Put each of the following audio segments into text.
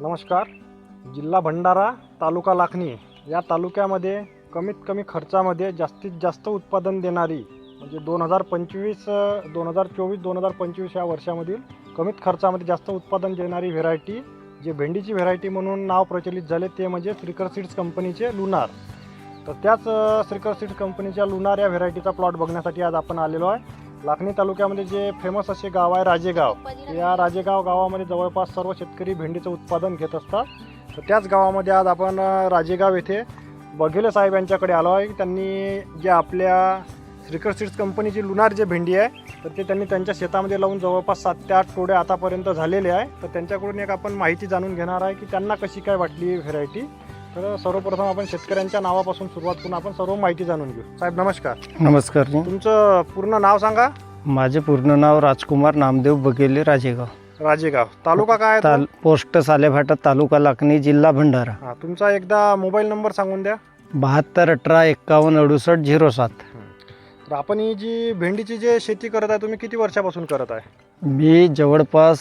नमस्कार. जिल्हा भंडारा तालुका लाखनी या तालुक्यामध्ये कमीत कमी खर्चामध्ये जास्तीत जास्त उत्पादन देणारी म्हणजे दोन हजार पंचवीस दोन हजार चोवीस दोन हजार पंचवीस या वर्षामधील कमीत खर्चामध्ये जास्त उत्पादन देणारी व्हेरायटी जे भेंडीची व्हेरायटी म्हणून नाव प्रचलित झाले ते म्हणजे श्रीकर सीड्स कंपनीचे लुनार. तर त्याच श्रीकर सीड्स कंपनीच्या लुनार या व्हेरायटीचा प्लॉट बघण्यासाठी आज आपण आलेलो आहे. लाखनी तालुक्यामध्ये जे फेमस असे गाव आहे राजेगाव या राजेगाव गावामध्ये जवळपास सर्व शेतकरी भेंडीचं उत्पादन घेत असतात. तर त्याच गावामध्ये आज आपण राजेगाव येथे बघेले साहेब यांच्याकडे आलो आहे. त्यांनी जे आपल्या श्रीकर सीड्स कंपनीची लुनार जे भेंडी आहे तर ते त्यांनी त्यांच्या शेतामध्ये लावून जवळपास सात ते आठ तोडे आतापर्यंत झालेले आहे. तर त्यांच्याकडून एक आपण माहिती जाणून घेणार आहे की त्यांना कशी काय वाटली व्हेरायटी तर सर्वप्रथम आपण शेतकऱ्यांच्या नावापासून सुरुवात करून आपण सर्व माहिती जाणून घेऊ. साहेब नमस्कार. नमस्कार जी. तुमचं पूर्ण नाव सांगा. माझे पूर्ण नाव राजकुमार नामदेव बघेले राजेगाव. राजेगाव. तालुका काय आहे तो? ताल पोस्ट सालेभाटा तालुका लाखणी जिल्हा भंडारा. हा तुमचा एकदा मोबाईल नंबर सांगून द्या. बहात्तर अठरा एक्कावन्न अडुसष्ट झिरो सात. तर आपण ही जी भेंडीची जे शेती करत आहे तुम्ही किती वर्षापासून करत आहे? मी जवळपास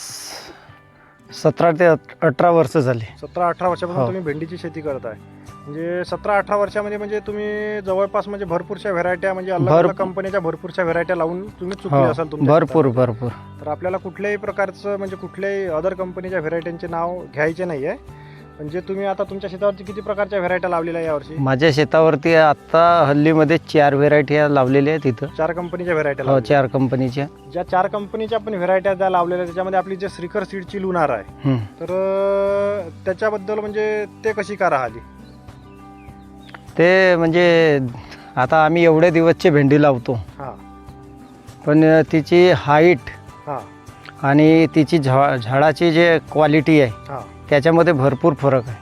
सतरा ते अठ- अठरा वर्ष झाली सतरा अठरा वर्षापासून हो. तुम्ही भेंडीची शेती करत आहे म्हणजे सतरा अठरा वर्षामध्ये म्हणजे तुम्ही जवळपास म्हणजे भरपूरशा व्हेरायट्या म्हणजे अलग अलग भरपूर. कंपनीच्या भरपूरशा व्हेरायट्या लावून तुम्ही चुकली हो असाल तुमच्या भरपूर शेतात. भरपूर तर आपल्याला कुठल्याही प्रकारचं म्हणजे कुठल्याही अदर कंपनीच्या व्हेरायट्यांचे नाव घ्यायचे नाही आहे पण जे तुम्ही आता तुमच्या शेतावरती किती प्रकारच्या व्हेरायट्या लावलेल्या आहे यावर्षी? माझ्या शेतावरती आता हल्लीमध्ये चार व्हेरायटी लावलेल्या आहेत इथं. चार कंपनीच्या व्हेरायट्या हो चार कंपनीच्या. ज्या चार कंपनीच्या पण व्हेरायट्या ज्या लावलेल्या आहेत, त्याच्यामध्ये आपली जे श्रीकर सीडची लुनार आहे हं. तर अं, त्याच्याबद्दल म्हणजे ते कशी का राहिली ते म्हणजे आता आम्ही एवढ्या दिवसची भेंडी लावतो. हां. पण तिची हाईट हां. आणि तिची झा झाडाची जे क्वालिटी आहे हां. त्याच्यामध्ये भरपूर फरक आहे.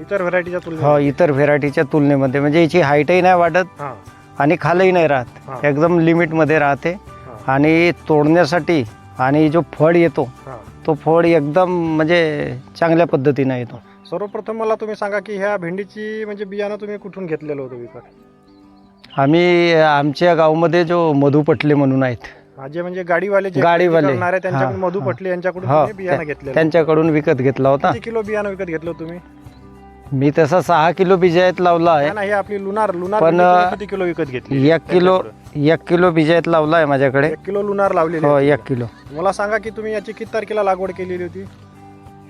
इतर व्हेरायटीच्या हो तुलनेत इतर व्हेरायटीच्या तुलनेमध्ये. म्हणजे याची हाईटही नाही वाढत हां. आणि खालही नाही राहत. हां. एकदम लिमिटमध्ये राहते. हां. आणि तोडण्यासाठी आणि जो फळ येतो हां. तो फळ एकदम म्हणजे चांगल्या पद्धतीने येतो. सर्वप्रथम मला तुम्ही सांगा की ह्या भेंडीची म्हणजे बियाणं तुम्ही कुठून घेतलेलं होतं विकत? आम्ही आमच्या गावामध्ये जो मधु पटले म्हणून आहेत हा, जे म्हणजे गाडीवाले जे गाडीवाले. खरेदी करणारे त्यांच्याकडून हां, मधु हां. पटले यांच्याकडून हो, तुम्ही बियाणं घेतलेलं. त्यांच्याकडून विकत घेतला होता. किती किलो बियाणं विकत घेतलं तुम्ही? मी तसा सहा किलो बिजायत लावला नाही, हे आपली लुनार लुनार पण, तुम्ही किती किलो विकत घेतली. आहे एक किलो एक किलो बिजायत लावला आहे माझ्याकडे. एक किलो लुनार लावलेली हो आहे. एक किलो. मला सांगा की तुम्ही याची किती तारखेला लागवड केलेली होती?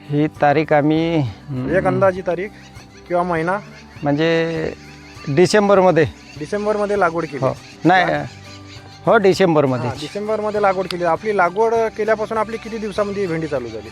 ही तारीख आम्ही हम्म, एक अंदाजी तारीख किंवा महिना? म्हणजे डिसेंबरमध्ये. डिसेंबरमध्ये लागवड केली. हो. नाही हो डिसेंबरमध्ये. डिसेंबरमध्ये लागवड केली. आपली लागवड केल्यापासून आपली किती दिवसामध्ये ही भेंडी चालू झाली?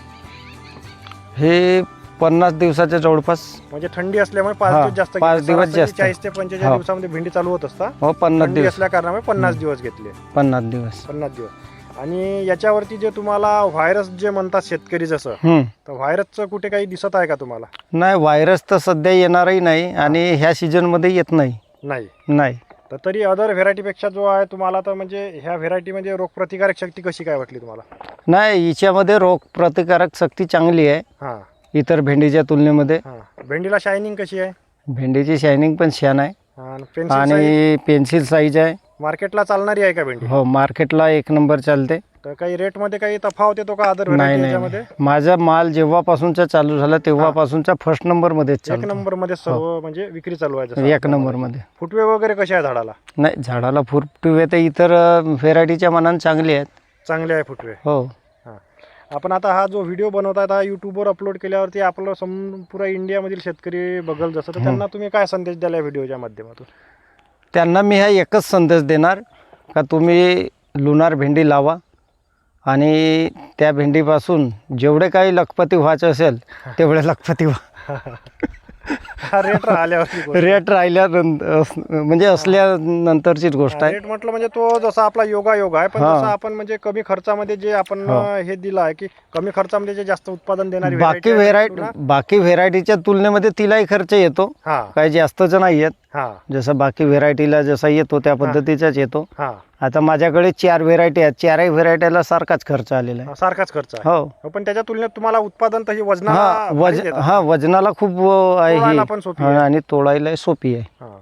हे पन्नास दिवसाच्या जवळपास. म्हणजे थंडी असल्यामुळे पाच हा, दिवस जास्त पाच घेतले. दिवस सरासरी जास्त. चाळीस ते पंचेचाळीस हो. दिवसामध्ये भेंडी चालू होत असता. हो पन्नास थंडी दिवस. असल्या कारणामुळे पन्नास. दिवस घेतले. पन्नास दिवस. पन्नास दिवस. आणि याच्यावरती जे तुम्हाला व्हायरस जे म्हणतात शेतकरी जसं हम्म. तर व्हायरसचं कुठे काही दिसत आहे का तुम्हाला? नाही व्हायरस तर सध्या येणारही नाही आणि ह्या सीजनमध्ये येत नाही. नाही. नाही. तर तरी अदर व्हेरायटीपेक्षा जो आहे तुम्हाला तर म्हणजे ह्या व्हेरायटीमध्ये रोगप्रतिकारक शक्ती कशी काय वाटली तुम्हाला? नाही हिच्यामध्ये रोग प्रतिकारक शक्ती चांगली आहे. हां. इतर भेंडीच्या तुलनेमध्ये. हां. भेंडीला शायनिंग कशी आहे? भेंडीची शायनिंग पण छान आहे. आणि पेन्सिल आणि पेन्सिल साईज आहे. मार्केटला चालणारी आहे का भेंडी? हो मार्केटला एक नंबर चालते. तर काही रेटमध्ये काही तफावत येतो का अदर नाही याच्यामध्ये. माझा माल जेव्हापासूनचा चालू झाला तेव्हापासूनचा फर्स्ट नंबरमध्येच एक चालतो. नंबरमध्ये सर्व म्हणजे विक्री चालू आहे जसं. एक आपल्याला. नंबरमध्ये फुटवे वगैरे कसे आहे झाडाला? नाही झाडाला फुटवे तर इतर व्हेरायटीच्या मनाने चांगली आहेत. चांगले आहे फुटवे हो. हां. आपण आता हा जो व्हिडिओ बनवतात हा यूट्यूबवर अपलोड केल्यावरती आपलं सम पुरा इंडियामधील शेतकरी बघल जसं तर त्यांना तुम्ही काय संदेश द्याल या व्हिडिओच्या माध्यमातून? त्यांना मी हा एकच संदेश देणार का तुम्ही लुनार भेंडी लावा. आणि त्या भेंडीपासून जेवढे काही लखपती व्हायचं असेल तेवढे लखपती व्हा. रेट गोष्ट. रेट राहिल्यानंतर म्हणजे असल्यानंतरचीच गोष्ट आहे. रेट म्हटलं म्हणजे तो जसा आपला योगा योग आहे पण. जसं आपण म्हणजे कमी खर्चामध्ये जे आपण हा. दिलं आहे की कमी खर्चामध्ये जे जास्त उत्पादन देणारी बाकी व्हेरायटी बाकी व्हेरायटीच्या तुलनेमध्ये तिलाही खर्च येतो. काही जास्तच नाही येत. जसं बाकी व्हेरायटीला जसा येतो त्या पद्धतीचाच येतो. आता माझ्याकडे चार व्हेरायटी आहेत. चारही व्हेरायटीला सारखाच खर्च आलेला आहे. सारखाच खर्च आहे. हो. हो, पण त्याच्या तुलनेत तुम्हाला उत्पादन तशी वजना हा वज हा वजनाला खूप अ, आहे तोडायला पण सोपी हा. आणि तोडायला सोपी आहे. हा.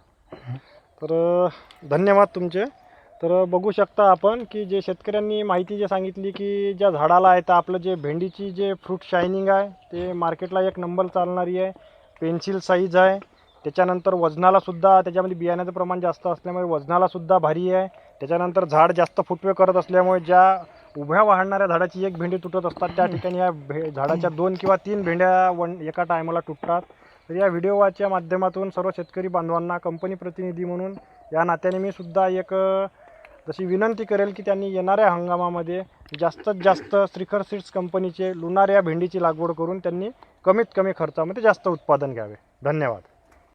तर अं, धन्यवाद तुमचे. तर बघू शकता आपण की जे शेतकऱ्यांनी माहिती जे सांगितली की ज्या झाडाला आहे तर आपलं जे भेंडीची जे फ्रूट शायनिंग आहे ते मार्केटला एक नंबर चालणारी आहे. पेन्सिल साईज आहे. त्याच्यानंतर वजनाला सुद्धा त्याच्यामध्ये बियाण्याचं प्रमाण जास्त असल्यामुळे वजनाला सुद्धा भारी आहे. त्याच्यानंतर झाड जास्त फुटवे करत असल्यामुळे ज्या उभ्या वाढणाऱ्या झाडाची एक भेंडी तुटत असतात त्या ठिकाणी या भे झाडाच्या दोन किंवा तीन भेंड्या वन एका टायमाला तुटतात. तर या व्हिडिओच्या माध्यमातून सर्व शेतकरी बांधवांना कंपनी प्रतिनिधी म्हणून या नात्याने मी सुद्धा एक तशी विनंती करेल की त्यांनी येणाऱ्या हंगामामध्ये जास्तीत जास्त श्रीखर सीड्स कंपनीचे लुणार या भेंडीची लागवड करून त्यांनी कमीत कमी खर्चामध्ये जास्त उत्पादन घ्यावे. धन्यवाद.